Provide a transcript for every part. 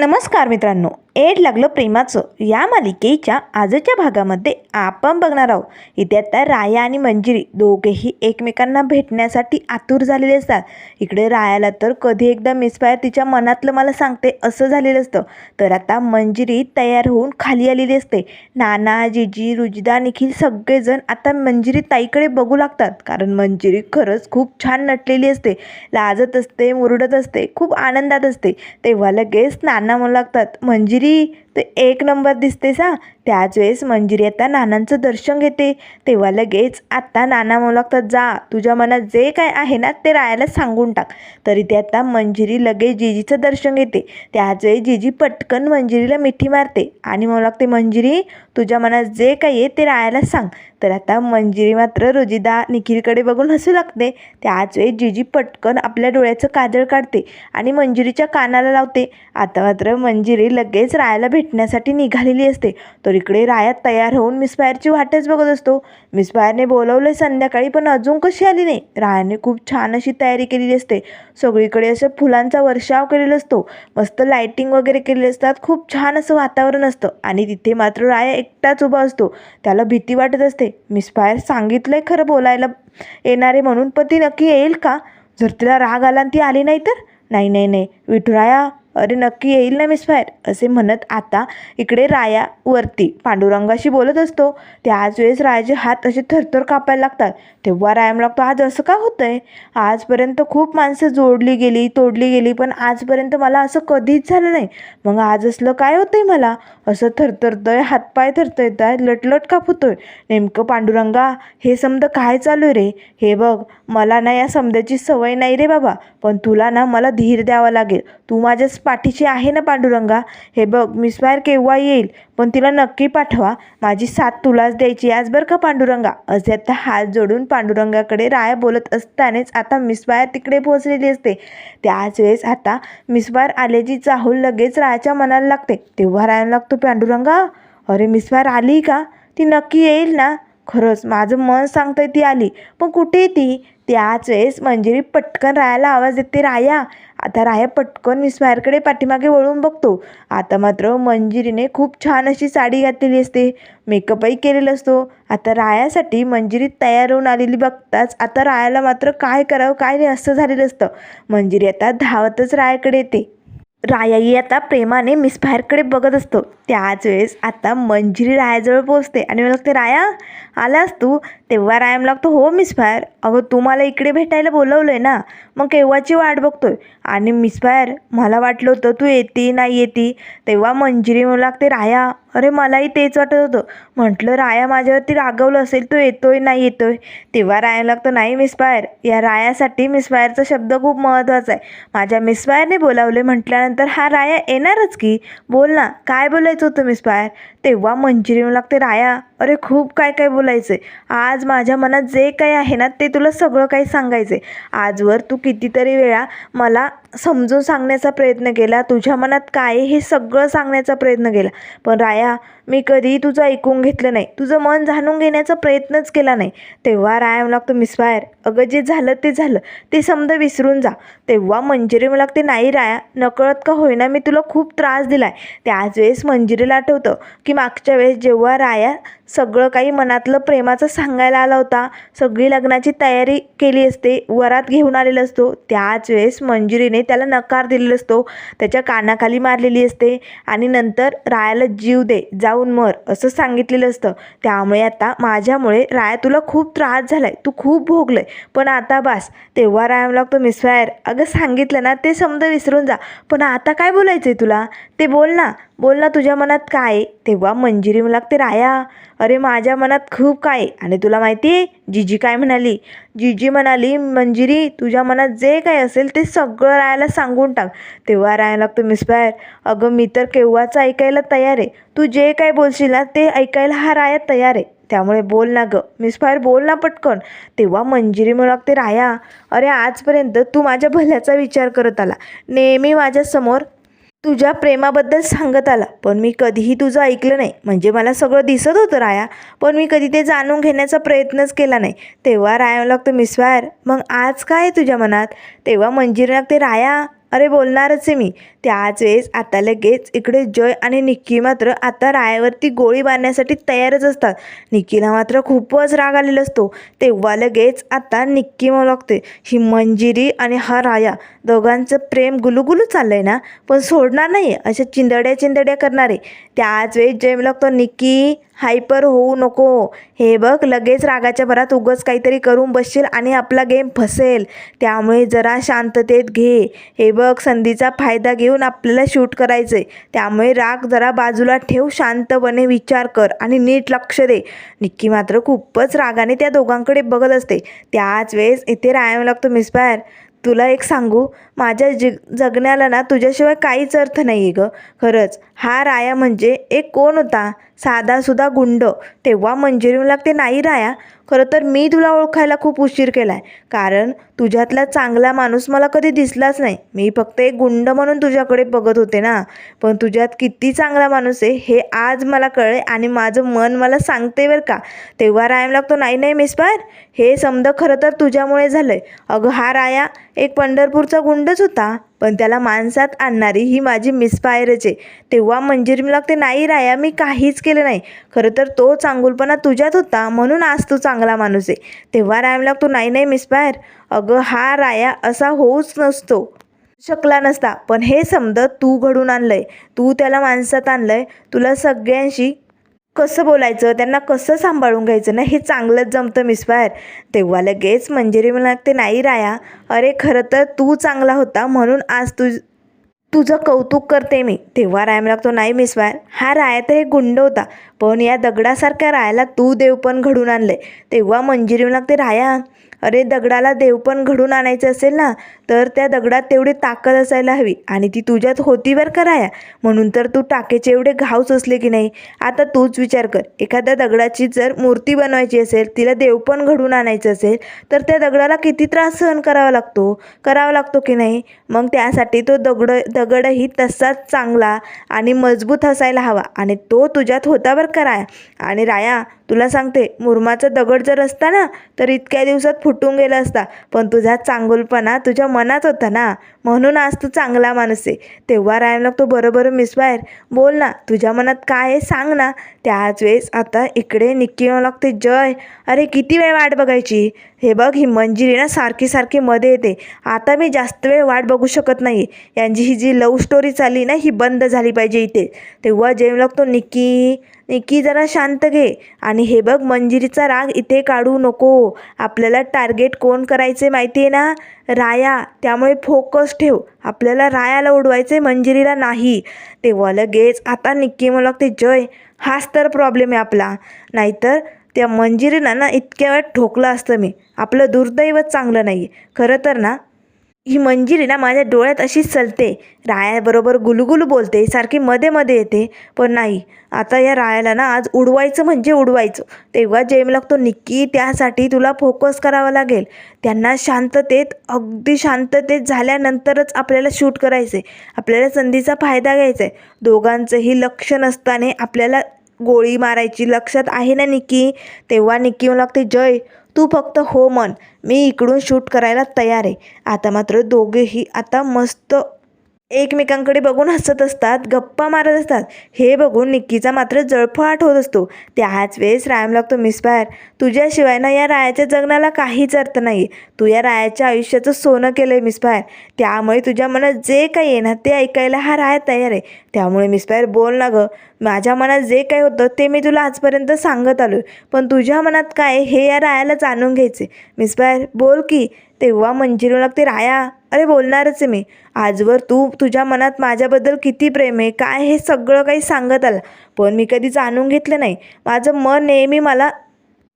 नमस्कार मित्रांनो. एड लागलं प्रेमाचं. या मालिकेच्या आजच्या भागामध्ये आपण बघणार आहोत. इथे आता राया आणि मंजिरी दोघेही एकमेकांना भेटण्यासाठी आतुर झालेले असतात. इकडे रायाला तर कधी एकदा मिसफायर तिच्या मनातलं मला सांगते असं झालेलं असतं. तर आता मंजिरी तयार होऊन खाली आलेली असते. नाना जिजी रुजिदा निखिल सगळेजण आता मंजिरी ताईकडे बघू लागतात. कारण मंजिरी खरंच खूप छान नटलेली असते. लाजत असते मुरडत असते खूप आनंदात असते. तेव्हा लगेच नाना म्हणू लागतात मंजिरी यदि ते एक नंबर दिसते सा त्याच वेळेस मंजिरी आता नानांचं दर्शन घेते. तेव्हा लगेच आत्ता नाना म्हणू जा. तुझ्या मनात जे काय आहे ना ते रायाला सांगून टाक. तरी ते आता मंजिरी लगेच जिजीचं दर्शन घेते. त्याच वेळी जिजी पटकन मंजिरीला मिठी मारते. आणि मला लागते मंजिरी तुझ्या मनात जे काही आहे ते रायाला सांग. तर आता मंजिरी मात्र रोजीदा निखिलकडे बघून हसू लागते. त्याच वेळी जिजी पटकन आपल्या डोळ्याचं काजळ काढते आणि मंजिरीच्या कानाला लावते. आता मात्र मंजिरी लगेच रायाला भेटण्यासाठी निघालेली असते. तर इकडे राया तयार होऊन मिस फायरची वाटच बघत असतो. मिस फायरने बोलवलं संध्याकाळी पण अजून कशी आली नाही? रायाने खूप छान अशी तयारी केलेली असते. सगळीकडे असं फुलांचा वर्षाव केलेला असतो. मस्त लाईटिंग वगैरे केलेली असतात. खूप छान असं वातावरण असतं. आणि तिथे मात्र राया एकटाच उभा असतो. त्याला भीती वाटत असते. मिस फायर सांगितलंय खरं बोलायला येणारे म्हणून पण ती नक्की येईल का? जर तिला राग आला आणि ती आली नाही तर? नाही नाही नाही. विठुराया अरे नक्की येईल ना मिस फायर? असे म्हणत आता इकडे राया वरती पांडुरंगाशी बोलत असतो. त्याच वेळेस रायाचे हात असे थरथर कापायला लागतात. तेव्हा रायाम लागतो आज असं का होतंय? आजपर्यंत खूप माणसं जोडली गेली तोडली गेली पण आजपर्यंत मला असं कधीच झालं नाही. मग आज असलं काय होतंय मला? असं थरथरतंय हातपाय थरथरत आहे लटलट कापतोय. नेमकं पांडुरंगा हे समद काय चालू आहे रे? हे बघ मला ना या समद्याची सवय नाही रे बाबा. पण तुला ना मला धीर द्यावा लागेल. तू माझ्या माझ्याच पाठीशी आहे ना पांडुरंगा? हे बघ मिस मिसफायर केव्हा येईल? पण तिला नक्की पाठवा. माझी साथ तुलाच द्यायची आज बरं का पांडुरंगा? असे आता हात जोडून पांडुरंगाकडे राया बोलत असतानाच आता मिस मिसफायर तिकडे पोहोचलेली असते. त्याच वेळेस आता मिस मिसफायर आल्याची चाहूल लगेच रायाच्या मनाला लागते. तेव्हा रायाला लागतो पांडुरंगा अरे मिस मिसफायर आली का? ती नक्की येईल ना? खरंच माझं मन सांगतंय ती आली. पण कुठे ती? त्याच वेळेस मंजिरी पटकन रायाला आवाज देते राया आता राया पटकन मिसफायरकडे पाठीमागे वळून बघतो. आता मात्र मंजिरीने खूप छान अशी साडी घातलेली असते. मेकअपही केलेला असतो. आता रायासाठी मंजिरी तयार होऊन आलेली बघताच आता रायाला मात्र काय करावं काय नाही असं झालेलं असतं. मंजिरी आता धावतच रायाकडे येते. रायाही आता प्रेमाने मिसफायरकडे बघत असतो. त्याच वेळेस आता मंजिरी रायाजवळ पोचते आणि मला लागते राया आलास तू? तेव्हा राय मला लागतो हो मिसफायर अगं तू मला इकडे भेटायला बोलवलं आहे ना मग केव्हाची वाट बघतोय? आणि मिसफायर मला वाटलं होतं तू येते नाही येते तेव्हा मंजिरी म्हणू लागते राया अरे मलाही तेच वाटत होतं म्हटलं राया माझ्यावरती रागवलं असेल तो येतोय नाही येतोय? तेव्हा राया लागतं नाही मिसफायर या रायासाठी मिसफायरचा शब्द खूप महत्त्वाचा आहे. माझ्या मिसफायरने बोलावले म्हटल्यानंतर हा राया येणारच की? बोल ना काय बोलायचं होतं मिसफायर तेव्हा मंजिरी म्हणू लागते राया अरे खूप काय काय बोलायचं आहे आज माझ्या मनात जे काही आहे ना ते तुला सगळं काही सांगायचं आहे आजवर तू कितीतरी वेळा मला समजून सांगण्याचा प्रयत्न केला तुझ्या मनात काय हे सगळं सांगण्याचा प्रयत्न केला. पण राया मी कधीही तुझं ऐकून घेतलं नाही. तुझं मन जाणून घेण्याचा प्रयत्नच केला नाही. तेव्हा राया मला लागतो मिसफायर अगं जे झालं ते झालं. ते समजा विसरून जा. तेव्हा मंजिरी मला लागते नाही राया नकळत का होईना मी तुला खूप त्रास दिला आहे त्याच वेळेस मंजिरीला आठवतं की मागच्या वेळेस जेव्हा राया सगळं काही मनातलं प्रेमाचं सांगायला आला होता सगळी लग्नाची तयारी केली असते वरात घेऊन आलेला असतो त्याच वेळेस मंजिरीने त्याला नकार दिलेला असतो त्याच्या कानाखाली मारलेली असते आणि नंतर रायाला जीव दे जाऊ जाऊन मर असं सांगितलेलं असतं. त्यामुळे आता माझ्यामुळे राया तुला खूप त्रास झाला आहे तू खूप भोगलं आहे पण आता बास तेव्हा राया लागतो मिसफायर अगं सांगितलं ना ते समजा विसरून जा. पण आता काय बोलायचं आहे तुला? ते बोल ना. बोल ना तुझ्या मनात काय आहे? तेव्हा मंजिरी मला लागते राया अरे माझ्या मनात खूप काय आहे आणि तुला माहिती आहे जिजी काय म्हणाली? जिजी म्हणाली मंजिरी तुझ्या मनात जे काय असेल ते सगळं रायाला सांगून टाक. तेव्हा राया लागतो मिसफायर अगं मी तर केव्हाच ऐकायला तयार आहे. तू जे काय बोलशील ना ते ऐकायला हा राया तयार आहे. त्यामुळे बोल ना गं. मिसफायर बोल ना पटकन. तेव्हा मंजिरी म्हणू लागते राया अरे आजपर्यंत तू माझ्या भल्याचा विचार करत आला. नेहमी माझ्यासमोर तुझ्या प्रेमाबद्दल सांगत आला. पण मी कधीही तुझं ऐकलं नाही. म्हणजे मला सगळं दिसत होतं राया. पण मी कधी ते जाणून घेण्याचा प्रयत्नच केला नाही. तेव्हा राया लागतं मिसवायर मग आज काय तुझ्या मनात? तेव्हा मंजिरी लागते राया अरे बोलणारच आहे मी. त्याच वेळेस आता लगेच इकडे जय आणि निक्की मात्र आता रायावरती गोळी मारण्यासाठी तयारच असतात. निक्कीला मात्र खूपच राग आलेला असतो. तेव्हा लगेच आता निक्की म्हणू लागते. ही मंजिरी आणि हा राया दोघांचं प्रेम गुलुगुलू आहे ना? पण सोडणार नाही अशा चिंदड्या चिंदड्या करणारे. त्याच वेळेस जय म्हणू लागतो निक्की हायपर होऊ नको. हे बघ लगेच रागाच्या भरात उगच काहीतरी करून बसशील आणि आपला गेम फसेल. त्यामुळे जरा शांततेत घे. हे बघ संधीचा फायदा घेऊन आपल्याला शूट करायचं आहे त्यामुळे राग जरा बाजूला ठेव शांतपणे विचार कर आणि नीट लक्ष दे. निक्की मात्र खूपच रागाने त्या दोघांकडे बघत असते. त्याच वेळेस इथे राहावं लागतो मिसफायर तुला एक सांगू माझ्या जि जगण्याला ना तुझ्याशिवाय काहीच अर्थ नाही आहे गं. खरंच हा राया म्हणजे एक कोण होता? साधासुद्धा गुंड. तेव्हा मंजिरी लागते नाही राया खरं तर मी तुला ओळखायला खूप उशीर केला आहे कारण तुझ्यातला चांगला माणूस मला कधी दिसलाच नाही. मी फक्त एक गुंड म्हणून तुझ्याकडे बघत होते ना. पण तुझ्यात किती चांगला माणूस आहे हे आज मला कळले आणि माझं मन मला सांगते बरं का. तेव्हा रायाम लागतो नाही नाही मिसपायर हे समजा खरं तर तुझ्यामुळे झालं आहे अगं हा राया एक पंढरपूरचा गुंडच होता. पण त्याला माणसात आणणारी ही माझी मिसफायरच आहे. तेव्हा मंजिरी मी लागते नाही राया मी काहीच केलं नाही. खरं तर तो चांगुलपणा तुझ्यात होता म्हणून आज तू चांगला माणूस आहे. तेव्हा राया लागतो नाही नाही मिसफायर अगं हा राया असा होऊच नसतो. शकला नसता. पण हे समज तू घडून आणलंय. तू त्याला माणसात आणलंय. तुला सगळ्यांशी कसं बोलायचं त्यांना कसं सांभाळून घ्यायचं ना हे चांगलंच जमतं मिसफायर तेव्हा लगेच मंजिरी मला लागते नाही राया अरे खरं तर तू चांगला होता म्हणून आज तुझ तुझं कौतुक करते मी. तेव्हा राय लागतो नाही मिसवायर हा राया तर एक गुंड होता पण या दगडासारख्या रायाला तू देव पण घडून आहे तेव्हा मंजिरी लागते राया अरे दगडाला देव पण घडून आणायचं असेल ना तर त्या दगडात तेवढी ताकद असायला हवी आणि ती तुझ्यात होती बरं का राया? म्हणून तर तू टाकेचे एवढे घावच असले की नाही? आता तूच विचार कर. एखाद्या दगडाची जर मूर्ती बनवायची असेल तिला देव पण घडून आणायचं असेल तर त्या दगडाला किती त्रास सहन करावा लागतो? करावा लागतो की नाही? मग त्यासाठी तो दगड दगडही तसाच चांगला आणि मजबूत असायला हवा आणि तो तुझ्यात होता बरं करा. आणि राया तुला सांगते मुरमाचा दगड जर असता ना तर इतक्या दिवसात फुटून गेला असता. पण तुझा चांगुलपणा तुझ्या मनात होता ना. म्हणून आज तू चांगला माणूस आहे. तेव्हा रायम लागतो बरोबर मिस बाहेर. बोल ना तुझ्या मनात काय आहे सांग ना. त्याच वेळेस आता इकडे निक्की येऊ लागते. जय. अरे किती वेळ वाट बघायची? हे बघ ही मंजिरी ना सारखी सारखी मध्ये येते. आता मी जास्त वेळ वाट बघू शकत नाही यांची ही जी लव्ह स्टोरी चालली ना ही बंद झाली पाहिजे इथे. तेव्हा जेव लागतो. निक्की निक्की जरा शांत घे. आणि आणि हे बघ मंजिरीचा राग इथे काढू नको. आपल्याला टार्गेट कोण करायचे माहिती आहे ना? राया. त्यामुळे फोकस ठेव. आपल्याला रायाला उडवायचं आहे मंजिरीला नाही. तेव्हा लगेच आता निक्की मला लागते जय हाच तर प्रॉब्लेम आहे आपला. नाहीतर त्या मंजिरीनं ना इतक्या वेळ ठोकलं असतं मी. आपलं दुर्दैवच चांगलं नाही आहे खरं तर ना ही मंजिरी ना माझ्या डोळ्यात अशीच चलते रायाबरोबर गुलुगुलू बोलते. सारखी मध्ये मध्ये येते. पण नाही. आता या रायाला ना आज उडवायचं म्हणजे उडवायचं. तेव्हा जेम लागतो निक्की त्यासाठी तुला फोकस करावा लागेल. त्यांना शांततेत अगदी शांततेत झाल्यानंतरच आपल्याला शूट करायचे आपल्याला संधीचा फायदा घ्यायचा आहे दोघांचंही लक्ष नसताना आपल्याला गोळी मारायची लक्षात आहे ना निक्की? तेव्हा निक्की मला लागते जय तू फक्त हो म्हण. मी इकडून शूट करायला तयार आहे. आता मात्र दोघेही आता मस्त एकमेकांकडे बघून हसत असतात गप्पा मारत असतात. हे बघून निक्कीचा मात्र जळफळाट होत असतो. त्याच वेळेस रायम लागतो मिसफायर तुझ्याशिवाय ना या रायाच्या जगण्याला काहीच अर्थ नाही तू या रायाच्या आयुष्याचं सोनं केलं आहे मिसफायर त्यामुळे तुझ्या मनात जे काही आहे ना ते ऐकायला हा राय तयार आहे. त्यामुळे मिसफायर बोल ना गं. माझ्या मनात जे काही होतं ते मी तुला आजपर्यंत सांगत आलो पण तुझ्या मनात काय हे या रायाला जाणून घ्यायचे मिसफायर बोल की तेव्हा मंजिरू लागते राया. अरे बोलणारच आहे मी. आजवर तू तुझ्या मनात माझ्याबद्दल किती प्रेम आहे? काय हे सगळं काही सांगत आलं. पण मी कधी जाणून घेतलं नाही. माझं मन नेहमी मला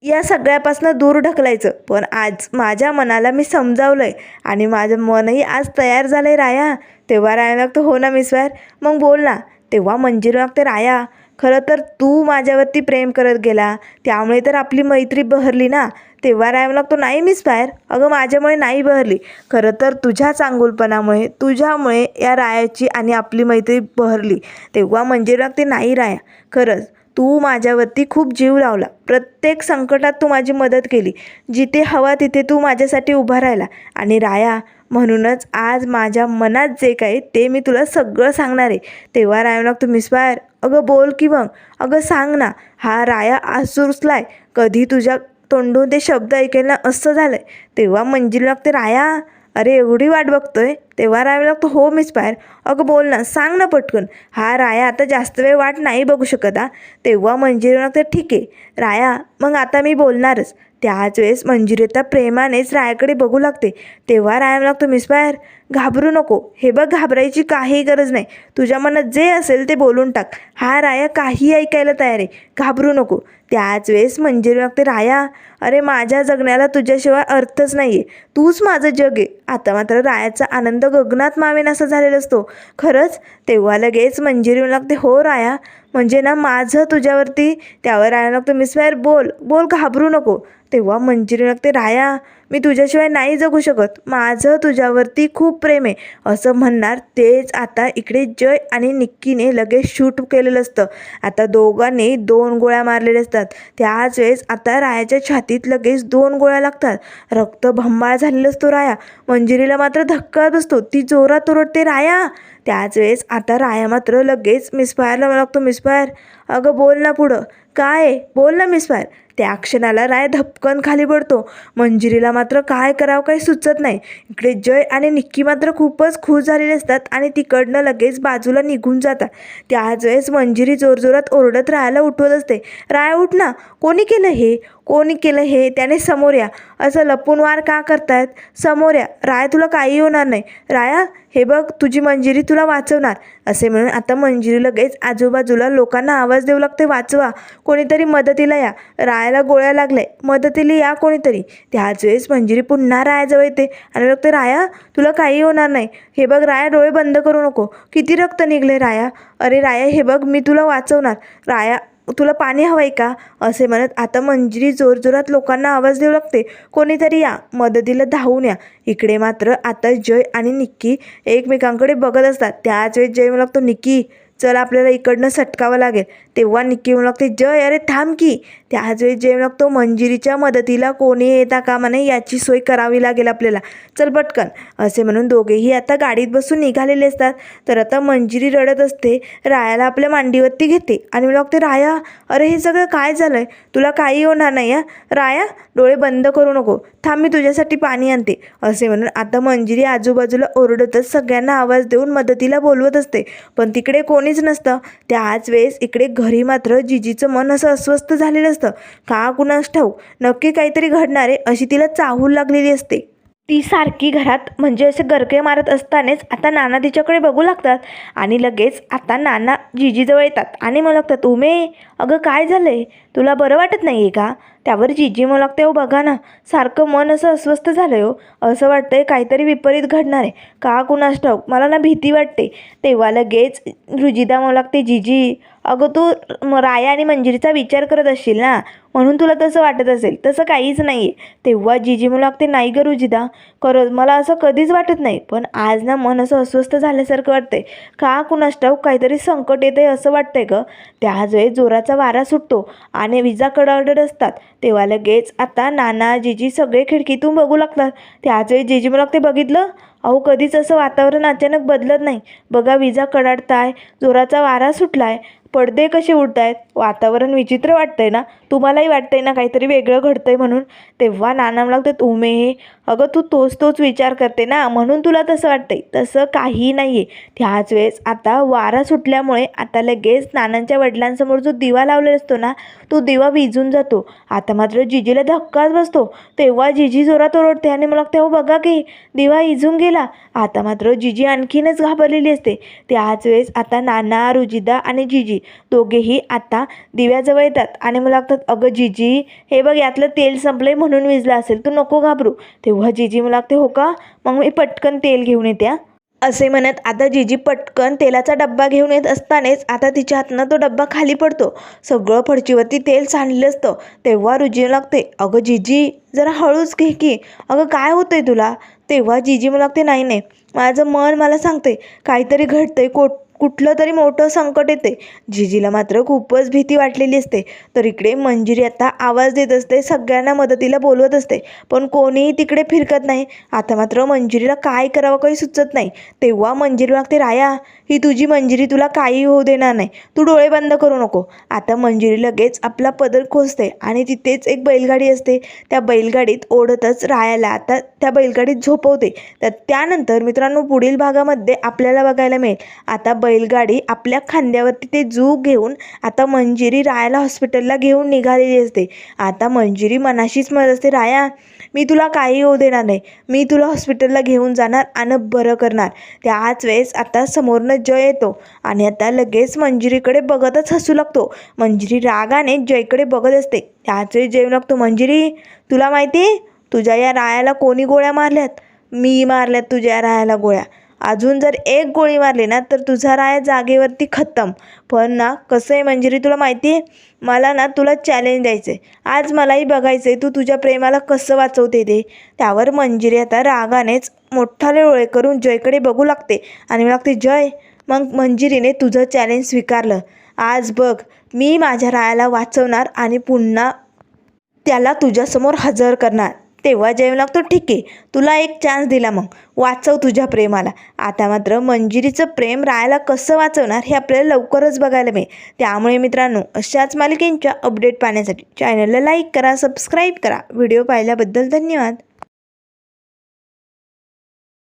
या सगळ्यापासून दूर ढकलायचं. पण आज माझ्या मनाला मी समजावलं आहे आणि माझं मनही आज तयार झालं आहे राया. तेव्हा राया लागतं हो ना मिसवायर मग बोल ना. तेव्हा मंजिरू लागते राया खरं तर तू माझ्यावरती प्रेम करत गेला. त्यामुळे तर आपली मैत्री बहरली ना. तेव्हा रायम लागतो. नाही मिस फायर अगं माझ्यामुळे नाही बहरली. खरं तर तुझ्या चांगुलपणामुळे तुझ्यामुळे या रायाची आणि आपली मैत्री बहरली. तेव्हा म्हणजे लागते नाही राया. खरंच तू माझ्यावरती खूप जीव लावला. प्रत्येक संकटात तू माझी मदत केली. जिथे हवा तिथे तू माझ्यासाठी उभा राहिला. आणि राया म्हणूनच आज माझ्या मनात जे काही ते मी तुला सगळं सांगणार आहे. तेव्हा राया लागतो मिसफायर अगं बोल की मग. अगं सांग ना. हा राया आसुरसलाय. कधी तुझ्या तोंडून ते शब्द ऐकायला असं झालंय. तेव्हा मंजिरी लागते राया अरे एवढी वाट बघतोय. तेव्हा राहावे लागतो हो मिस पायर अगं बोल ना सांग ना पटकन. हा राया आता जास्त वेळ वाट नाही बघू शकत हा. तेव्हा मंजिरी लागते ठीक आहे. राया मग आता मी बोलणारच. त्याच वेळेस मंजिरी आता प्रेमानेच रायाकडे बघू लागते. तेव्हा राया लागतो मिस पायर घाबरू नको. हे बघ घाबरायची काही गरज नाही. तुझ्या मनात जे असेल ते बोलून टाक. हा राया काही ऐकायला तयार आहे. घाबरू नको. त्याच वेळेस मंजिरी लागते राया अरे माझ्या जगण्याला तुझ्याशिवाय अर्थच नाही आहे तूच माझं जग आहे. आता मात्र रायाचा आनंद गगनात मावेन असा झालेला असतो. खरंच तेव्हा लगेच मंजिरी लागते हो राया म्हणजे ना माझं तुझ्यावरती त्यावर राया लागतो मिस फायर बोल बोल घाबरू नको. तेव्हा मंजिरी लागते राया मी तुझ्याशिवाय नाही जगू शकत. माझं तुझ्यावरती खूप प्रेम आहे. असं म्हणणार तेच आता इकडे जय आणि निक्कीने लगेच शूट केलेलं असतं. आता दोघांनी दोन गोळ्या मारलेल्या असतात. त्याच वेळेस आता रायाच्या छातीत लगेच दोन गोळ्या लागतात. रक्त भंबाळ झालेलं असतो राया. मंजिरीला मात्र धक्का बसतो. ती जोरात ओरडते राया! त्याच वेळेस आता राया मात्र लगेच मिसफायरला लागतो. मिसफायर अगं बोल ना पुढं. काय बोल ना मिसफायर त्या क्षणाला राय धपकन खाली पडतो. मंजिरीला मात्र मात्र काय करावं काही सुचत नाही. इकडे जय आणि निक्की मात्र खूपच खुश झालेले असतात आणि तिकडनं लगेच बाजूला निघून जातात. त्याच वेळेस मंजिरी जोरजोरात ओरडत रायाला उठवत असते. राय उठ ना. कोणी केलं हे? कोणी केलं हे? त्याने समोर या असं लपून वार का करतायत? समोर या राय तुला काही होणार नाही. राया हे बघ तुझी मंजिरी तुला वाचवणार. असे म्हणून आता मंजिरी लगेच आजूबाजूला लोकांना आवाज देऊ लागते वाचवा. कोणीतरी मदतीला या. रायाला गोळ्या लागल्या. मदतीला या कोणीतरी. त्याच वेळेस मंजिरी पुन्हा रायाजवळ येते आणि लागते राया तुला काही होणार नाही. हे बघ राया डोळे बंद करू नको. किती रक्त निघले राया? अरे राया हे बघ मी तुला वाचवणार. राया तुला पाणी हवं आहे का? असे म्हणत आता मंजिरी जोरजोरात लोकांना आवाज देऊ लागते. कोणीतरी या. मदतीला धावून या. इकडे मात्र आता जय आणि निक्की एकमेकांकडे बघत असतात. त्याच वेळेस जय म्हणू लागतो निक्की चल आपल्याला इकडनं सटकावं लागेल. तेव्हा निक्की म्हणू लागते जय अरे थांब की. त्याच वेळेस जय म्हणू लागतो मंजिरीच्या मदतीला कोणी येता कामा म्हणे याची सोय करावी लागेल आपल्याला. चल पटकन. असे म्हणून दोघेही आता गाडीत बसून निघालेले असतात. तर आता मंजिरी रडत असते रायाला आपल्या मांडीवरती घेते आणि म्हणू लागते राया अरे हे सगळं काय झालं आहे तुला काही होणार नाही हा? राया डोळे बंद करू नको. थांब मी तुझ्यासाठी पाणी आणते. असे म्हणून आता मंजिरी आजूबाजूला ओरडतच सगळ्यांना आवाज देऊन मदतीला बोलवत असते. पण तिकडे कोणीच नसतं. त्याच वेळेस इकडे घरी मात्र जिजीचं मन असं अस्वस्थ झालेलं असतं. का कुणास ठाऊक? नक्की काहीतरी घडणार आहे अशी तिला चाहूल लागलेली असते. ती सारखी घरात म्हणजे असे गरके मारत असतानाच आता नाना तिच्याकडे बघू लागतात. आणि लगेच आता नाना जिजीजवळ येतात. आणि मला लागतात उमे अगं काय झालं आहे तुला बरं वाटत नाही आहे का? त्यावर जिजी मला लागते हो बघा ना सारखं मन असं अस्वस्थ झालं हो असं वाटतंय काहीतरी विपरीत घडणार आहे. का कुणास ठाऊक? मला ना भीती वाटते. तेव्हा लगेच रुजिदा मला लागते जिजी अगं तू राया आणि मंजिरीचा विचार करत असशील ना? म्हणून तुला तसं वाटत असेल. तसं काहीच नाही आहे तेव्हा जिजी मला लागते नाही गं रुजिदा करत मला असं कधीच वाटत नाही पण आज ना मन असं अस्वस्थ झाल्यासारखं वाटतंय. का कुणास ठाऊक काहीतरी संकट येतंय असं वाटतंय गं? त्याच वेळेस जोराचा वारा सुटतो आणि विजा कडकडत असतात. तेव्हा लगेच आता नाना जिजी सगळे खिडकीतून बघू लागतात. त्याचवेळी जिजी मला ते बघितलं? अहो कधीच असं वातावरण अचानक बदलत नाही. बघा विजा कडाडताय जोराचा वारा सुटलाय. पडदे कसे उडतायत? वातावरण विचित्र वाटतंय ना? तुम्हालाही वाटतंय ना काहीतरी वेगळं घडतंय म्हणून? तेव्हा नाना लागतात उमे अगं तू तोच तोच विचार करते ना? म्हणून तुला तसं वाटतंय. तसं काही नाही आहे त्याच वेळेस आता वारा सुटल्यामुळे आता लगेच नानांच्या वडिलांसमोर जो दिवा लावलेला असतो ना तो दिवा विजून जातो. आता मात्र जिजीला धक्काच बसतो. तेव्हा जिजी जोरात ओरडते आणि मला तेव्हा हो, बघा की दिवा इजून गेला. आता मात्र जिजी आणखीनच घाबरलेली असते. त्याच वेळेस आता नाना रुजिदा आणि जिजी दोघेही आता दिव्याजवळ येतात. आणि मला लागतात अगं जिजी हे बघ यातलं तेल संपलंय म्हणून विजलं असेल. तू नको घाबरू. तेव्हा जिजी मला लागते हो का? मग मी पटकन तेल घेऊन येते हा." असे म्हणत आता जिजी पटकन तेलाचा डब्बा घेऊन येत असतानाच आता तिच्या हातनं तो डब्बा खाली पडतो. सगळं फडचीवरती तेल सांडलं असतं. तेव्हा रुजी लागते अगं जिजी जरा हळूच घे की. अगं काय होतंय तुला? तेव्हा जिजी मला लागते नाही नाही. माझं मन मला सांगते काहीतरी घडतंय कोट कुठलं तरी मोठं संकट येते. जिजीला मात्र खूपच भीती वाटलेली असते. तर इकडे मंजिरी आता आवाज देत असते सगळ्यांना मदतीला बोलवत असते. पण कोणीही तिकडे फिरकत नाही. आता मात्र मंजिरीला काय करावं काही सुचत नाही. तेव्हा मंजिरी लागते राया ही तुझी मंजिरी तुला काही होऊ देणार नाही. तू डोळे बंद करू नको. आता मंजिरी लगेच आपला पदर खोचते आणि तिथेच एक बैलगाडी असते. त्या बैलगाडीत ओढतच रायाला आता त्या बैलगाडीत झोपवते. तर त्यानंतर मित्रांनो पुढील भागामध्ये आपल्याला बघायला मिळेल. आता बैलगाडी आपल्या खांद्यावरती ते जू घेऊन आता मंजिरी रायाला हॉस्पिटलला घेऊन निघालेली असते. आता मंजिरी मनाशीच म्हणत असते राया मी तुला काही होऊ देणार नाही. मी तुला हॉस्पिटलला घेऊन जाणार आणि बरं करणार त्याच वेळेस आता समोरनं जय येतो आणि आता लगेच मंजिरीकडे बघतच हसू लागतो. मंजिरी रागाने जयकडे बघत असते. त्याच वेळी जय लागतो मंजिरी तुला माहिती आहे तुझ्या या रायाला कोणी गोळ्या मारल्यात? मी मारल्यात तुझ्या रायाला गोळ्या. अजून जर एक गोळी मारली ना तर तुझा राय जागेवरती खतम. पण ना कसं आहे मंजिरी तुला माहिती आहे? मला ना तुला चॅलेंज द्यायचं आहे आज मलाही बघायचं आहे तू तुझ्या प्रेमाला कसं वाचवते ते? त्यावर मंजिरी आता रागानेच मोठाले डोळे करून जयकडे बघू लागते. आणि लागते जय! मग मंजिरीने तुझं चॅलेंज स्वीकारलं. आज बघ मी माझ्या रायाला वाचवणार आणि पुन्हा त्याला तुझ्यासमोर हजर करणार. तेव्हा जय लागतो. ठीक आहे. तुला एक चान्स दिला मग. वाचव तुझ्या प्रेमाला. आता मात्र मंजिरीचं प्रेम रायाला कसं वाचवणार हे आपल्याला लवकरच बघायला मिळेल. त्यामुळे मित्रांनो अशाच मालिकेंच्या अपडेट पाहण्यासाठी चॅनलला लाईक करा सबस्क्राईब करा. व्हिडिओ पाहिल्याबद्दल धन्यवाद.